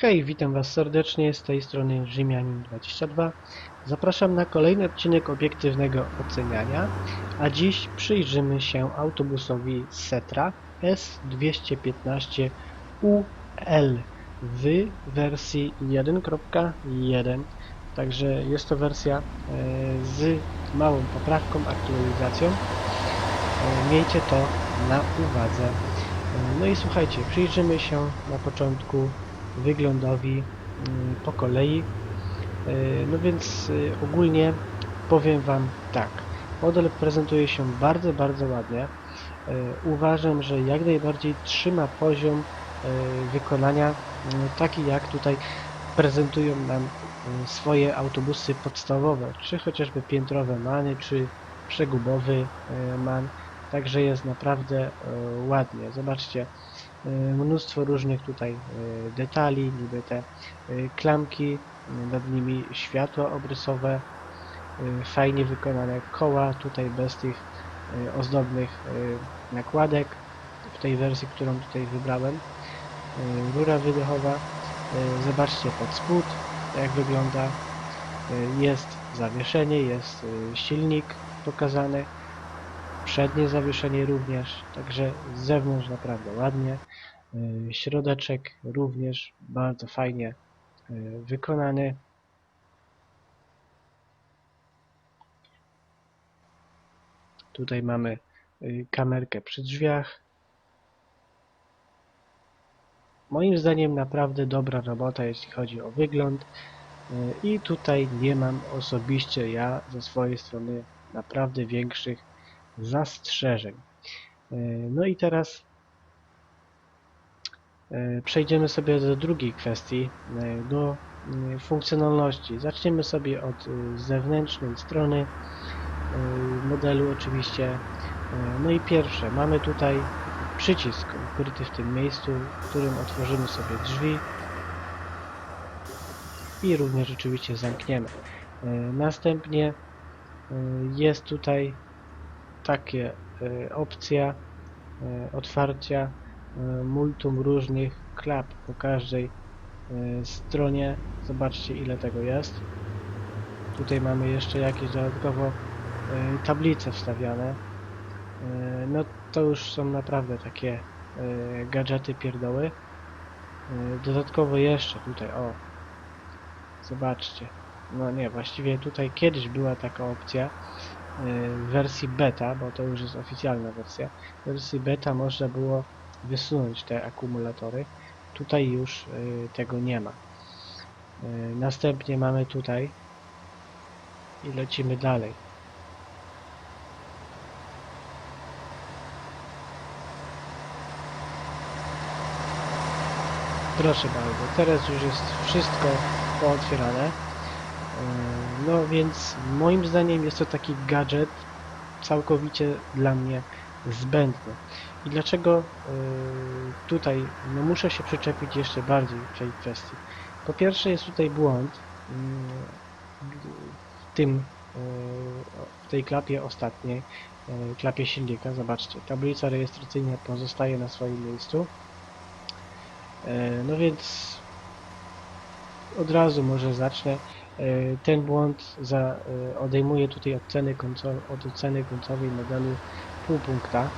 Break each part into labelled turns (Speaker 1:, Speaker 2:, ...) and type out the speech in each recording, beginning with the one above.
Speaker 1: Hej, witam Was serdecznie, z tej strony Rzymianin22. Zapraszam na kolejny odcinek obiektywnego oceniania, a dziś przyjrzymy się autobusowi Setra S215UL w wersji 1.1. Także jest to wersja e, z małą poprawką, aktualizacją. E, Miejcie to na uwadze. E, No i słuchajcie, przyjrzymy się na początku wyglądowi mm, po kolei. E, No więc e, ogólnie powiem Wam tak. Model prezentuje się bardzo, bardzo ładnie. E, Uważam, że jak najbardziej trzyma poziom wykonania mm, taki jak tutaj prezentują nam e, swoje autobusy podstawowe, czy chociażby piętrowe many, czy przegubowy man. Także jest naprawdę ładnie. Zobaczcie, mnóstwo różnych tutaj e, detali, niby te e, klamki, e, nad nimi światła obrysowe, e, fajnie wykonane koła, tutaj bez tych e, ozdobnych e, nakładek, w tej wersji, którą tutaj wybrałem. E, Rura wydechowa, E, zobaczcie pod spód, jak wygląda. E, Jest zawieszenie, jest e, silnik pokazany, przednie zawieszenie również, także z zewnątrz naprawdę ładnie. E, Środeczek również bardzo fajnie e, wykonany. Tutaj mamy y, kamerkę przy drzwiach. Moim zdaniem naprawdę dobra robota, jeśli chodzi o wygląd. Y, I tutaj nie mam osobiście ja ze swojej strony naprawdę większych zastrzeżeń. Y, No i teraz y, przejdziemy sobie do drugiej kwestii, y, do funkcjonalności. Zaczniemy sobie od zewnętrznej strony modelu oczywiście. No i pierwsze, mamy tutaj przycisk ukryty w tym miejscu, w którym otworzymy sobie drzwi i również oczywiście zamkniemy. Następnie jest tutaj takie opcja y, otwarcia y, multum różnych klap po każdej y, stronie. Zobaczcie ile tego jest. Tutaj mamy jeszcze jakieś dodatkowo tablice wstawiane. No to już są naprawdę takie gadżety pierdoły. Dodatkowo jeszcze tutaj, o, zobaczcie. No nie, właściwie tutaj kiedyś była taka opcja w wersji beta, bo to już jest oficjalna wersja. W wersji beta można było wysunąć te akumulatory. Tutaj już y, tego nie ma. Y, Następnie mamy tutaj i lecimy dalej. Proszę bardzo, teraz już jest wszystko pootwierane. No więc moim zdaniem jest to taki gadżet całkowicie dla mnie zbędny. I dlaczego tutaj no muszę się przyczepić jeszcze bardziej w tej kwestii. Po pierwsze jest tutaj błąd w tym w tej klapie ostatniej, klapie silnika, zobaczcie, tablica rejestracyjna pozostaje na swoim miejscu. E, No więc od razu może zacznę. E, Ten błąd za, e, odejmuje tutaj od ceny, końco, od końcowej modelu pół punkta.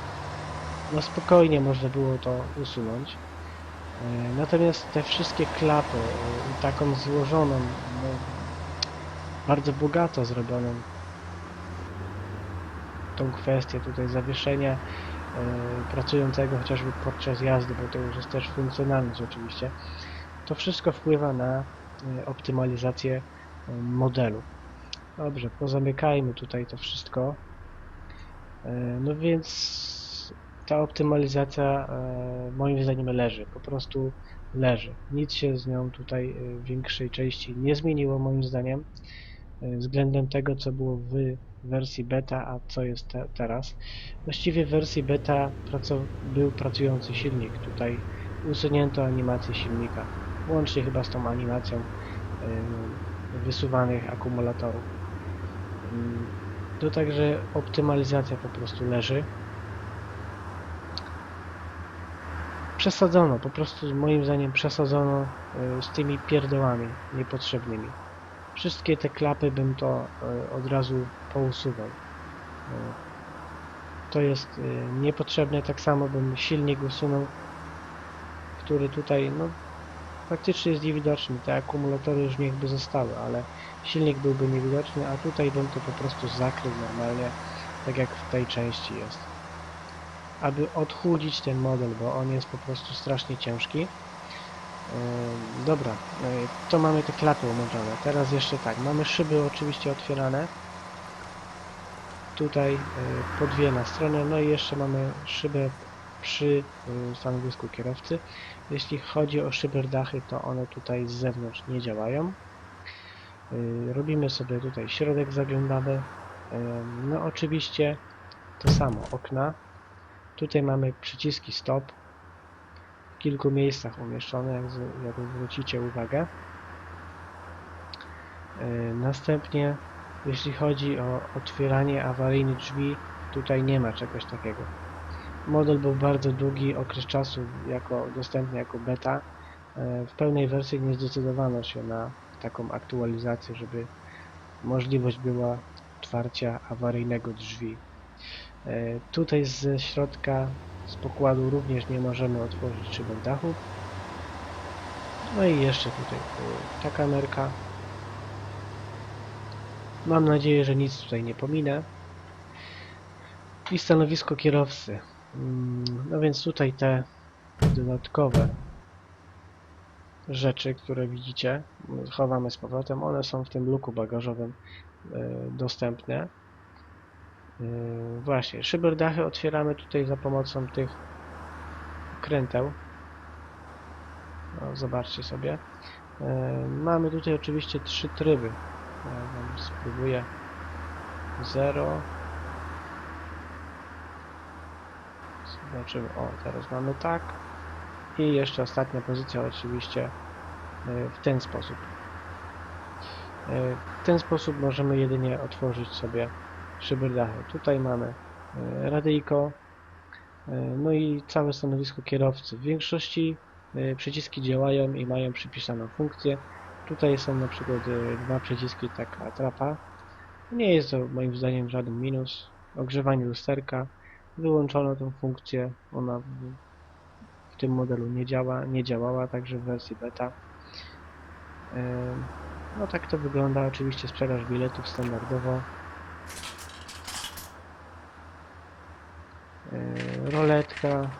Speaker 1: No spokojnie można było to usunąć. E, Natomiast te wszystkie klapy, taką złożoną, no, bardzo bogato zrobioną tą kwestię tutaj zawieszenia pracującego chociażby podczas jazdy, bo to już jest też funkcjonalność oczywiście, to wszystko wpływa na optymalizację modelu. Dobrze, pozamykajmy tutaj to wszystko. E, No więc ta optymalizacja e, moim zdaniem leży, po prostu leży. Nic się z nią tutaj e, w większej części nie zmieniło moim zdaniem e, względem tego, co było w wersji beta, a co jest te teraz. Właściwie w wersji beta był pracujący silnik. Tutaj usunięto animację silnika, łącznie chyba z tą animacją wysuwanych akumulatorów. To także optymalizacja po prostu leży. przesadzono, po prostu moim zdaniem przesadzono y, z tymi pierdołami niepotrzebnymi. Wszystkie te klapy bym to y, od razu pousuwał. Y, To jest niepotrzebne, tak samo bym silnik usunął, który tutaj, no faktycznie jest niewidoczny. Te akumulatory już niechby zostały, ale silnik byłby niewidoczny, a tutaj bym to po prostu zakrył normalnie, tak jak w tej części jest. Aby odchudzić ten model, bo on jest po prostu strasznie ciężki. Yy, dobra, yy, to mamy te klapy umoczone. Teraz jeszcze tak, mamy szyby oczywiście otwierane. Tutaj yy, po dwie na stronę, no i jeszcze mamy szybę przy yy, stanowisku kierowcy. Jeśli chodzi o szyberdachy, to one tutaj z zewnątrz nie działają. Yy, Robimy sobie tutaj środek zaglądamy. Yy, No oczywiście to samo, okna. Tutaj mamy przyciski stop. W kilku miejscach umieszczone, jak, zwrócicie uwagę. Następnie, jeśli chodzi o otwieranie awaryjnych drzwi, tutaj nie ma czegoś takiego. Model był bardzo długi okres czasu jako dostępny jako beta. E, W pełnej wersji nie zdecydowano się na taką aktualizację, żeby możliwość była otwarcia awaryjnego drzwi. E, Tutaj ze środka, z pokładu również nie możemy otworzyć szybek dachu. No i jeszcze tutaj e, ta kamerka. Mam nadzieję, że nic tutaj nie pominę. I stanowisko kierowcy. Mm, No więc tutaj te dodatkowe rzeczy, które widzicie, chowamy z powrotem, one są w tym luku bagażowym e, dostępne. E, Właśnie, szyberdachy otwieramy tutaj za pomocą tych kręteł. O, zobaczcie sobie. E, Mamy tutaj oczywiście trzy tryby. Ja spróbuję 0 Zobaczymy, o teraz mamy tak i jeszcze ostatnia pozycja oczywiście e, w ten sposób. E, W ten sposób możemy jedynie otworzyć sobie szyberdachy. Tutaj mamy e, radyjko, no i całe stanowisko kierowcy. W większości przyciski działają i mają przypisaną funkcję. Tutaj są na przykład dwa przyciski, taka atrapa. Nie jest to moim zdaniem żaden minus. Ogrzewanie lusterka. Wyłączono tą funkcję. Ona w, tym modelu nie działa, nie działała także w wersji beta. No tak to wygląda. Oczywiście sprzedaż biletów standardowo. Roletka.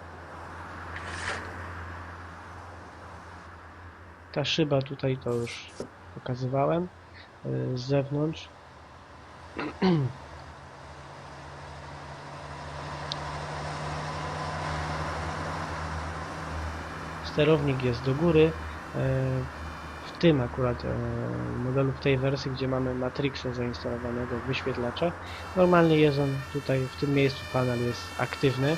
Speaker 1: Ta szyba tutaj to już pokazywałem e, z zewnątrz. Sterownik jest do góry. E, W tym akurat e, modelu, w tej wersji, gdzie mamy Matrixa zainstalowanego wyświetlacza, normalnie jest on tutaj, w tym miejscu panel jest aktywny.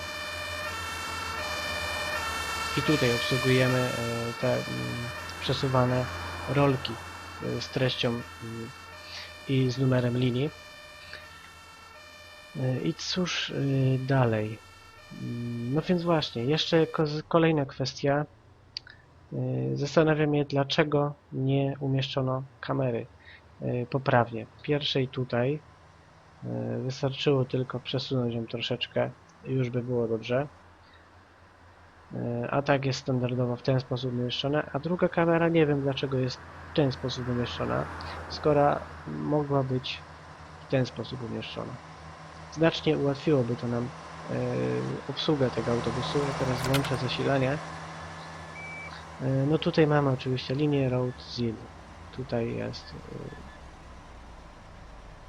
Speaker 1: I tutaj obsługujemy e, te mm, przesuwane rolki z treścią mm, i z numerem linii. I cóż dalej? Mm, No więc właśnie, jeszcze ko- kolejna kwestia. Yy, Zastanawia mnie, dlaczego nie umieszczono kamery yy, poprawnie. Pierwszej tutaj yy, wystarczyło tylko przesunąć ją troszeczkę i już by było dobrze. A tak jest standardowo w ten sposób umieszczona, a druga kamera nie wiem dlaczego jest w ten sposób umieszczona, skoro mogła być w ten sposób umieszczona. Znacznie ułatwiłoby to nam obsługę tego autobusu. Ja teraz włączę zasilanie. E, No tutaj mamy oczywiście linię Road Zil. Tutaj jest e,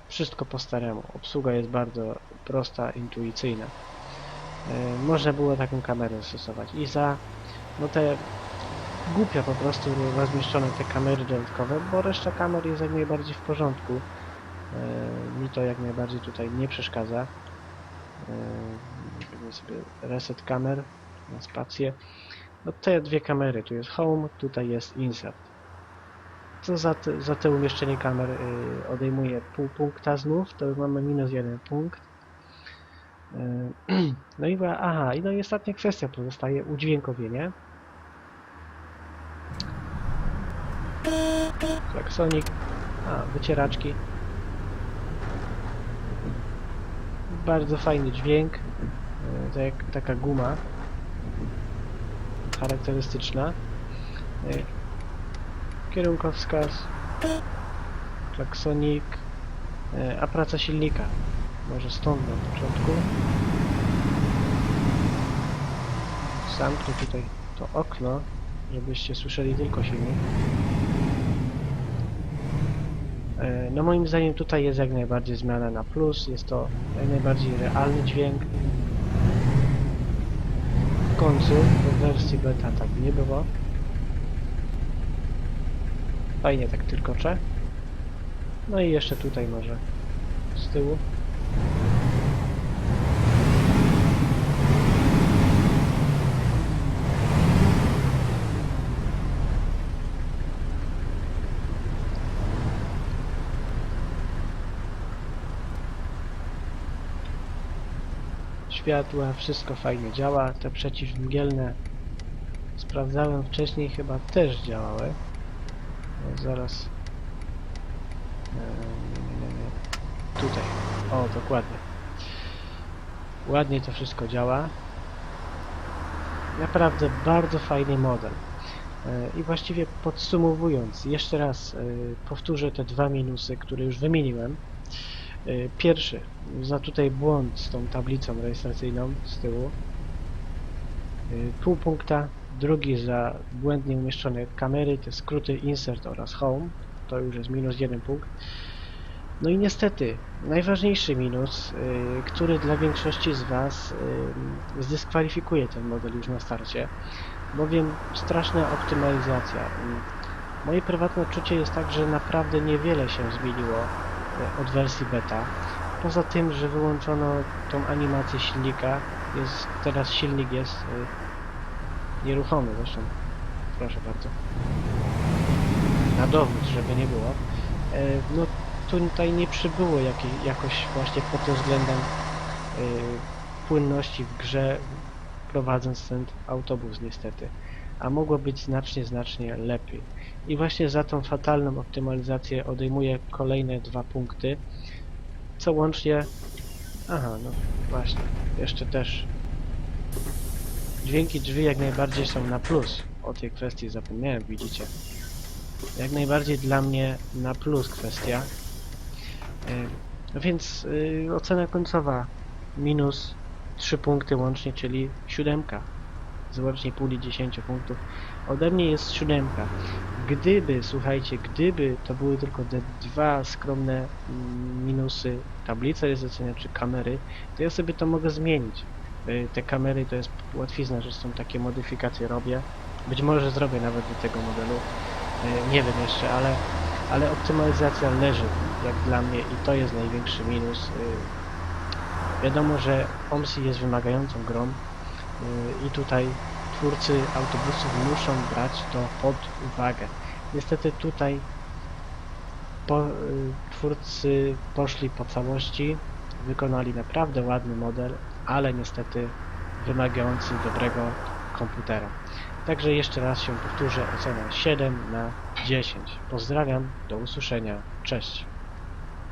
Speaker 1: wszystko po staremu. Obsługa jest bardzo prosta, intuicyjna. E, Można było taką kamerę stosować. I za no te głupio po prostu rozmieszczone te kamery dodatkowe, bo reszta kamer jest jak najbardziej w porządku. Mi to jak najbardziej tutaj nie przeszkadza. Robimy sobie reset kamer na spację. No te dwie kamery, tu jest home, tutaj jest insert. Co za za te umieszczenie kamer y, odejmuje pół punkta znów, to mamy minus jeden punkt. Yy, No i aha, i no i ostatnia kwestia pozostaje udźwiękowienie. Klaksonik, a wycieraczki. Bardzo fajny dźwięk, tak jak taka guma charakterystyczna. Yy, Kierunkowskaz, klaksonik, yy, a praca silnika. Może stąd na początku. Zamknę tutaj to okno, żebyście słyszeli tylko silnik. E, No moim zdaniem tutaj jest jak najbardziej zmiana na plus, jest to jak najbardziej realny dźwięk. Końcu w wersji beta tak nie było. Fajnie tak tylkocze. No i jeszcze tutaj może z tyłu. Światła, wszystko fajnie działa. Te przeciwmgielne sprawdzałem wcześniej, chyba też działały. No, zaraz. Eee, Tutaj. O, dokładnie. Ładnie to wszystko działa. Naprawdę bardzo fajny model. E, I właściwie podsumowując, jeszcze raz e, powtórzę te dwa minusy, które już wymieniłem. Pierwszy, za tutaj błąd z tą tablicą rejestracyjną z tyłu. E, Pół punkta. Drugi za błędnie umieszczone kamery, te skróty insert oraz home. To już jest minus jeden punkt. No i niestety, najważniejszy minus, y, który dla większości z Was y, zdyskwalifikuje ten model już na starcie, bowiem straszna optymalizacja. Y, Moje prywatne odczucie jest tak, że naprawdę niewiele się zmieniło y, od wersji beta. Poza tym, że wyłączono tą animację silnika, jest, teraz silnik jest y, nieruchomy zresztą. Proszę bardzo. Na dowód, żeby nie było. E, No tutaj nie przybyło jakiej, jakoś właśnie pod tym względem y, płynności w grze prowadząc ten autobus niestety. A mogło być znacznie, znacznie lepiej. I właśnie za tą fatalną optymalizację odejmuję kolejne dwa punkty, co łącznie... Aha, no właśnie, jeszcze też dźwięki drzwi jak najbardziej są na plus. O tej kwestii zapomniałem, widzicie. Jak najbardziej dla mnie na plus kwestia. E, Więc y, ocena końcowa minus 3 punkty łącznie, czyli siódemka. Z łącznie puli 10 punktów. Ode mnie jest siódemka. Gdyby, słuchajcie, gdyby to były tylko te dwa skromne mm, minusy, tablica rejestracyjna czy kamery, to ja sobie to mogę zmienić. Y, Te kamery to jest łatwizna, że są takie modyfikacje robię. Być może zrobię nawet do tego modelu. Y, Nie wiem jeszcze, ale ale optymalizacja leży jak dla mnie i to jest największy minus. Y, Wiadomo, że OMSI jest wymagającą grą i tutaj twórcy autobusów muszą brać to pod uwagę. Niestety tutaj po, y, twórcy poszli po całości, wykonali naprawdę ładny model, ale niestety wymagający dobrego komputera. Także jeszcze raz się powtórzę, ocena 7 na 10. Pozdrawiam, do usłyszenia, cześć.